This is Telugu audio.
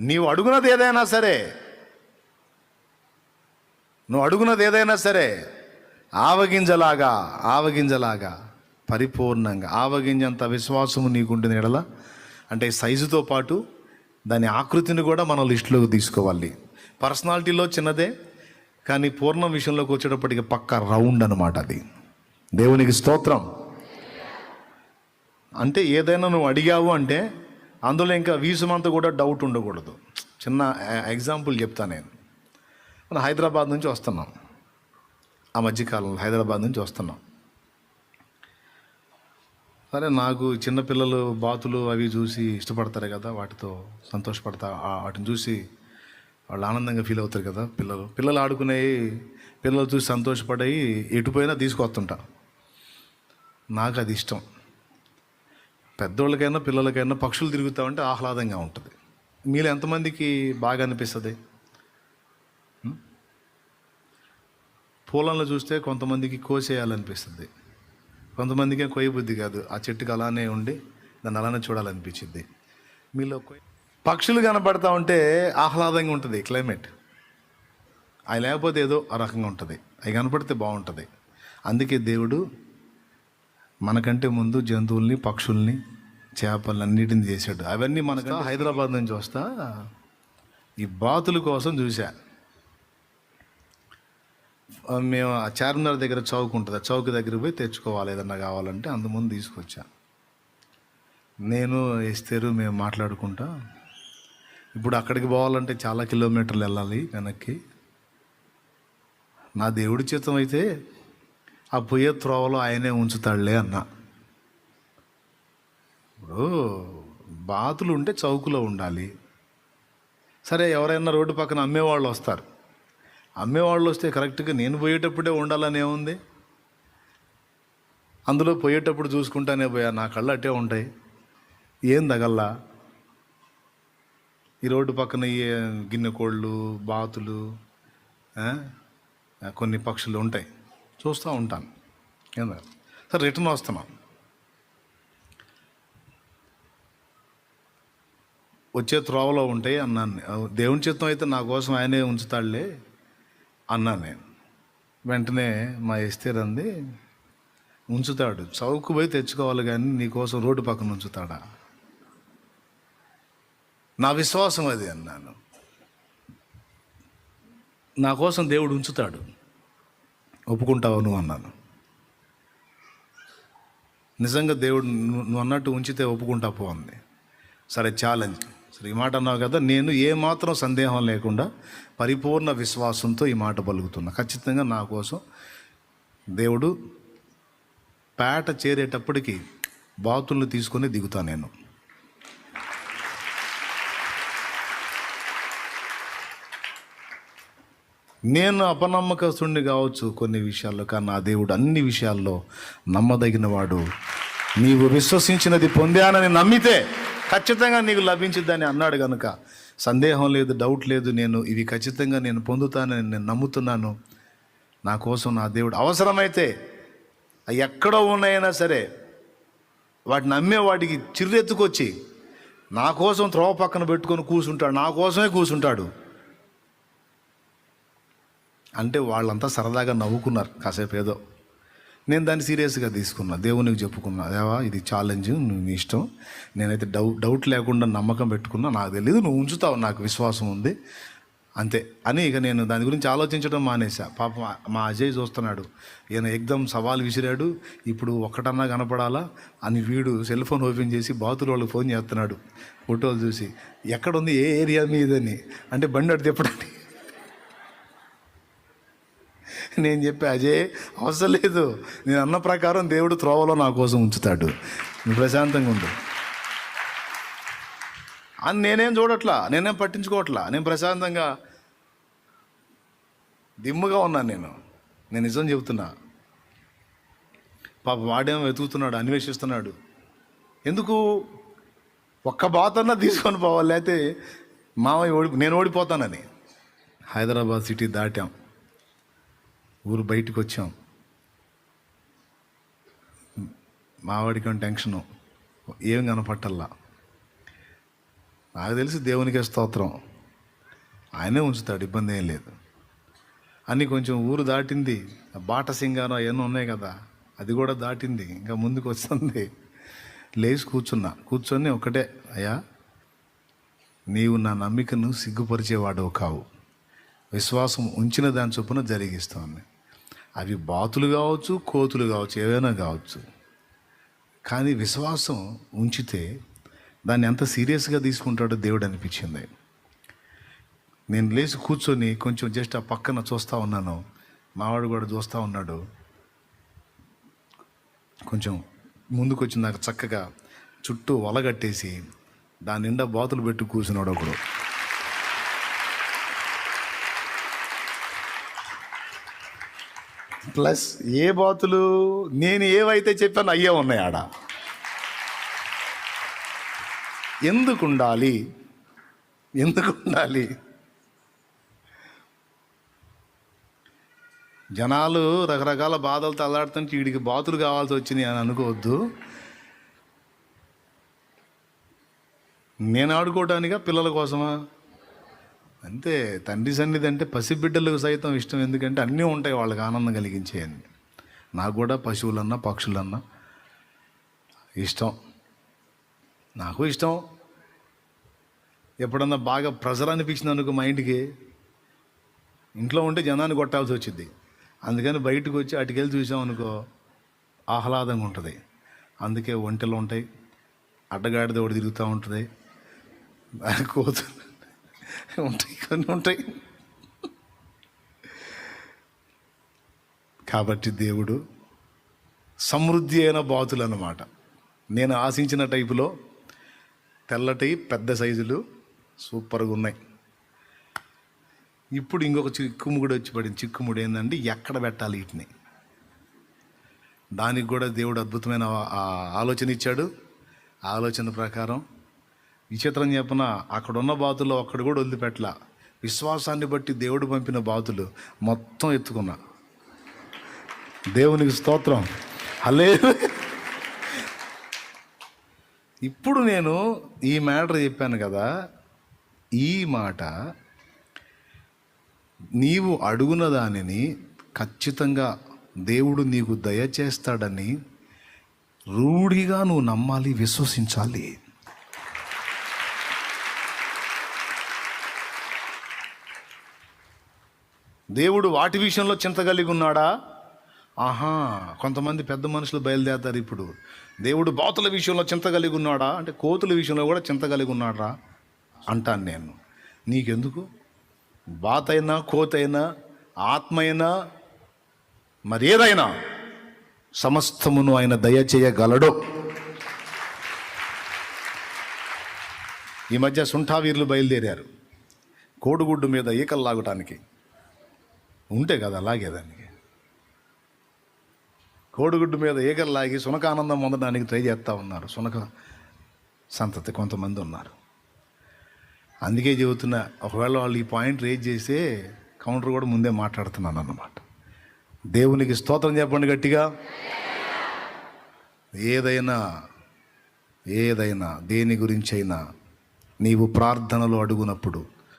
నీవు అడుగునది ఏదైనా సరే. నువ్వు అడుగునది ఏదైనా సరే. ఆవగింజలాగా ఆవగింజలాగా పరిపూర్ణంగా ఆవగింజంత విశ్వాసము నీకుంటుంది ఎడల. అంటే సైజుతో పాటు దాని ఆకృతిని కూడా మనం లిస్టులోకి తీసుకోవాలి. పర్సనాలిటీలో చిన్నదే కానీ పూర్ణం విషయంలోకి వచ్చేటప్పటికి పక్క రౌండ్ అనమాట అది. దేవునికి స్తోత్రం. అంటే ఏదైనా నువ్వు అడిగావు అంటే అందులో ఇంకా వీసుమంతా కూడా డౌట్ ఉండకూడదు. చిన్న ఎగ్జాంపుల్ చెప్తా నేను. మనం హైదరాబాద్ నుంచి వస్తున్నాం. ఆ మధ్యకాలంలో హైదరాబాద్ నుంచి వస్తున్నాం. సరే నాకు చిన్నపిల్లలు బాతులు అవి చూసి ఇష్టపడతారు కదా వాటితో సంతోషపడతా వాటిని చూసి వాళ్ళు ఆనందంగా ఫీల్ అవుతారు కదా పిల్లలు. పిల్లలు ఆడుకునేవి పిల్లలు చూసి సంతోషపడి ఎటుపోయినా తీసుకొస్తుంటా. నాకు అది ఇష్టం. పెద్దోళ్ళకైనా పిల్లలకైనా పక్షులు తిరుగుతామంటే ఆహ్లాదంగా ఉంటుంది. మీలో ఎంతమందికి బాగా అనిపిస్తుంది? పూలను చూస్తే కొంతమందికి కోసేయాలనిపిస్తుంది. కొంతమందికి కొయ్య బుద్ధి కాదు. ఆ చెట్టుకి అలానే ఉండి దాన్ని అలానే చూడాలనిపించింది మీలో పక్షులు కనపడతా ఉంటే ఆహ్లాదంగా ఉంటుంది క్లైమేట్. అవి లేకపోతే ఏదో ఆ రకంగా ఉంటుంది. అవి కనపడితే బాగుంటుంది. అందుకే దేవుడు మనకంటే ముందు జంతువుల్ని పక్షుల్ని చేపలు అన్నిటిని చేశాడు. అవన్నీ మనకు హైదరాబాద్ నుంచి వస్తా. ఈ బాతుల కోసం చూసా ఆ, మేము ఆ చార్మినార్ దగ్గర చౌక్ ఉంటుంది. ఆ చౌక్ దగ్గర పోయి తెచ్చుకోవాలి ఏదన్నా కావాలంటే అందుముందు తీసుకొచ్చా. నేను ఎస్తేరు మేము మాట్లాడుకుంటా. ఇప్పుడు అక్కడికి పోవాలంటే చాలా కిలోమీటర్లు వెళ్ళాలి వెనక్కి. నా దేవుడి చిత్తం అయితే ఆ పొయ్యే త్రోవలో ఆయనే ఉంచుతాడులే అన్న. ఇప్పుడు బాతులు ఉంటే చౌకులో ఉండాలి. సరే ఎవరైనా రోడ్డు పక్కన అమ్మేవాళ్ళు వస్తారు. అమ్మేవాళ్ళు వస్తే కరెక్ట్గా నేను పోయేటప్పుడే ఉండాలని ఏముంది? అందులో పోయేటప్పుడు చూసుకుంటానే పోయా నా కళ్ళు అట్టే ఉంటాయి. ఏం తగల్లా? ఈ రోడ్డు పక్కన గిన్నె కోళ్ళు బాతులు కొన్ని పక్షులు ఉంటాయి. చూస్తూ ఉంటాను. ఏందా సరే రిటర్న్ వస్తున్నాం. వచ్చే త్రోవలో ఉంటాయి అన్నాను దేవుని చిత్తం అయితే నా కోసం ఆయనే ఉంచుతాడులే అన్నాను నేను. వెంటనే మా ఎస్తేర్ అంది ఉంచుతాడు. చౌకు పోయి తెచ్చుకోవాలి కానీ నీకోసం రోడ్డు పక్కన ఉంచుతాడా? నా విశ్వాసం అది అన్నాను. నా కోసం దేవుడు ఉంచుతాడు. ఒప్పుకుంటావు నువ్వు అన్నాను. నిజంగా దేవుడు నువ్వు అన్నట్టు ఉంచితే ఒప్పుకుంటా పోంది సరే ఛాలెంజ్ సరే ఈ మాట అన్నావు కదా నేను ఏమాత్రం సందేహం లేకుండా పరిపూర్ణ విశ్వాసంతో ఈ మాట పలుకుతున్నా. ఖచ్చితంగా నా కోసం దేవుడు పేట చేరేటప్పటికి బాతులను తీసుకొని దిగుతా నేను. నేను అపనమ్మకస్తుడిని కావచ్చు కొన్ని విషయాల్లో కానీ నా దేవుడు అన్ని విషయాల్లో నమ్మదగిన వాడు నీవు విశ్వసించినది పొందానని నమ్మితే ఖచ్చితంగా నీకు లభించిద్దని అన్నాడు కనుక సందేహం లేదు డౌట్ లేదు నేను ఇవి ఖచ్చితంగా నేను పొందుతానని నేను నమ్ముతున్నాను. నా కోసం నా దేవుడు అవసరమైతే అవి ఎక్కడో ఉన్నాయైనా సరే వాటిని నమ్మే వాటికి చిర్రెత్తుకొచ్చి నా కోసం త్రోవ పక్కన పెట్టుకొని కూర్చుంటాడు నా కోసమే కూర్చుంటాడు. అంటే వాళ్ళంతా సరదాగా నవ్వుకున్నారు కాసేపు ఏదో. నేను దాన్ని సీరియస్గా తీసుకున్నా. దేవునికి చెప్పుకున్నా. దేవా ఇది ఛాలెంజ్ నువ్వు నీ ఇష్టం. నేనైతే డౌట్ డౌట్ లేకుండా నమ్మకం పెట్టుకున్నా. నాకు తెలియదు నువ్వు ఉంచుతావు నాకు విశ్వాసం ఉంది. అంతే. అని ఇక నేను దాని గురించి ఆలోచించడం మానేసా పాపం మా అజయ్ చూస్తున్నాడు. ఈయన ఎగ్దం సవాల్ విసిరాడు. ఇప్పుడు ఒక్కటన్నా కనపడాలా అని వీడు సెల్ ఫోన్ ఓపెన్ చేసి బాతులు వాళ్ళకి ఫోన్ చేస్తున్నాడు. ఫోటోలు చూసి ఎక్కడుంది ఏ ఏరియా మీదని. అంటే బండి అటు తిప్పడానికి నేను చెప్పా అజయ్ అవసరం లేదు. నేను అన్న ప్రకారం దేవుడు త్రోవలో నా కోసం ఉంచుతాడు. నువ్వు ప్రశాంతంగా ఉండు. అని నేనేం చూడట్లా నేనేం పట్టించుకోవట్లా నేను ప్రశాంతంగా దిమ్ముగా ఉన్నాను నేను. నేను నిజం చెబుతున్నా. పాప వాడేమో వెతుకుతున్నాడు అన్వేషిస్తున్నాడు. ఎందుకు? ఒక్క బాతన్నా తీసుకొని పోవాలి లేకపోతే మామయ్య ఓడి నేను ఓడిపోతానని. హైదరాబాద్ సిటీ దాటాం. ఊరు బయటికి వచ్చాం. మావాడికి టెన్షను? ఏం కనపట్టల్లా? నాకు తెలిసి దేవునికే స్తోత్రం. ఆయనే ఉంచుతాడు ఇబ్బంది ఏం లేదు. అన్నీ కొంచెం ఊరు దాటింది. బాట సింగారం అవన్నీ ఉన్నాయి కదా అది కూడా దాటింది. ఇంకా ముందుకు వస్తుంది. లేచి కూర్చున్నా. కూర్చొని ఒకటే అయ్యా నీవు నా నమ్మికను సిగ్గుపరిచేవాడు కావు. విశ్వాసం ఉంచిన దాని చొప్పున జరిగిస్తాను. అవి బాతులు కావచ్చు కోతులు కావచ్చు ఏవైనా కావచ్చు. కానీ విశ్వాసం ఉంచితే దాన్ని ఎంత సీరియస్గా తీసుకుంటాడో దేవుడు అనిపించింది. నేను లేచి కూర్చొని కొంచెం జస్ట్ ఆ పక్కన చూస్తూ ఉన్నాను. మావాడు కూడా చూస్తూ ఉన్నాడు. కొంచెం ముందుకు వచ్చిందాక నాకు చక్కగా చుట్టూ వలగట్టేసి దాని నిండా బాతులు పెట్టి కూర్చున్నాడు ఒకడు. ప్లస్ ఏ బాతులు నేను ఏవైతే చెప్పాను అయ్యే ఉన్నాయి ఆడ. ఎందుకు ఉండాలి ఎందుకు ఉండాలి జనాలు రకరకాల బాధలతో అల్లాడుతుంటే వీడికి బాతులు కావాల్సి వచ్చినాయి అని అనుకోవద్దు. నేను ఆడుకోవటానికా? పిల్లల కోసమా? అంతే తండ్రి సన్నిధి అంటే పసిబిడ్డలకు సైతం ఇష్టం. ఎందుకంటే అన్నీ ఉంటాయి వాళ్ళకి ఆనందం కలిగించేయండి నాకు కూడా పశువులన్నా పక్షులన్నా ఇష్టం. నాకు ఇష్టం. ఎప్పుడన్నా బాగా ప్రెజర్ అనిపించింది అనుకో మా ఇంటికి ఇంట్లో ఉంటే జనాన్ని కొట్టాల్సి వచ్చింది అందుకని బయటకు వచ్చి అటుకెళ్ళి చూసామనుకో ఆహ్లాదంగా ఉంటుంది. అందుకే ఒంటెలు ఉంటాయి. అడ్డగాడిద ఒకటి తిరుగుతూ ఉంటుంది. కోతులు ఉంటాయి కొన్ని ఉంటాయి. కాబట్టి దేవుడు సమృద్ధి అయిన బాతులు అన్నమాట నేను ఆశించిన టైపులో తెల్లటి పెద్ద సైజులు సూపర్గా ఉన్నాయి. ఇప్పుడు ఇంకొక చిక్కుముడి వచ్చి పడింది. చిక్కుముడి ఏంటంటే ఎక్కడ పెట్టాలి వీటిని? దానికి కూడా దేవుడు అద్భుతమైన ఆ ఆలోచన ఇచ్చాడు. ఆలోచన ప్రకారం విచిత్రం చెప్పన? అక్కడున్న బాతుల్లో ఒక్కడు కూడా వదిలిపెట్టల. విశ్వాసాన్ని బట్టి దేవుడు పంపిన బాతులు మొత్తం ఎత్తుకున్నా. దేవునికి స్తోత్రం. హలే ఇప్పుడు నేను ఈ మ్యాటర్ చెప్పాను కదా ఈ మాట నీవు అడుగున దానిని ఖచ్చితంగా దేవుడు నీకు దయచేస్తాడని రూఢిగా నువ్వు నమ్మాలి విశ్వసించాలి. దేవుడు వాటి విషయంలో చింత కలిగి ఉన్నాడా? ఆహా కొంతమంది పెద్ద మనుషులు బయలుదేరతారు ఇప్పుడు. దేవుడు బాతుల విషయంలో చింత కలిగి ఉన్నాడా? అంటే కోతుల విషయంలో కూడా చింత కలిగి ఉన్నాడా అంటాను నేను. నీకెందుకు? బాతైనా కోతైనా ఆత్మైనా మరేదైనా సమస్తమును ఆయన దయచేయగలడు ఈ మధ్య సుంఠావీర్లు బయలుదేరారు. కోడిగుడ్డు మీద ఈకలు లాగటానికి. ఉంటే కదా లాగేదానికి కోడిగుడ్డు మీద ఈగలు లాగి సునకానందం పొందడానికి ట్రై చేస్తూ ఉన్నారు. సునక సంతతి కొంతమంది ఉన్నారు. అందుకే చెబుతున్నా ఒకవేళ వాళ్ళు ఈ పాయింట్ రేజ్ చేస్తే కౌంటర్ కూడా ముందే మాట్లాడుతున్నాను అన్నమాట. దేవునికి స్తోత్రం చెప్పండి గట్టిగా. ఏదైనా ఏదైనా దేని గురించి అయినా నీవు ప్రార్థనలో అడుగునప్పుడు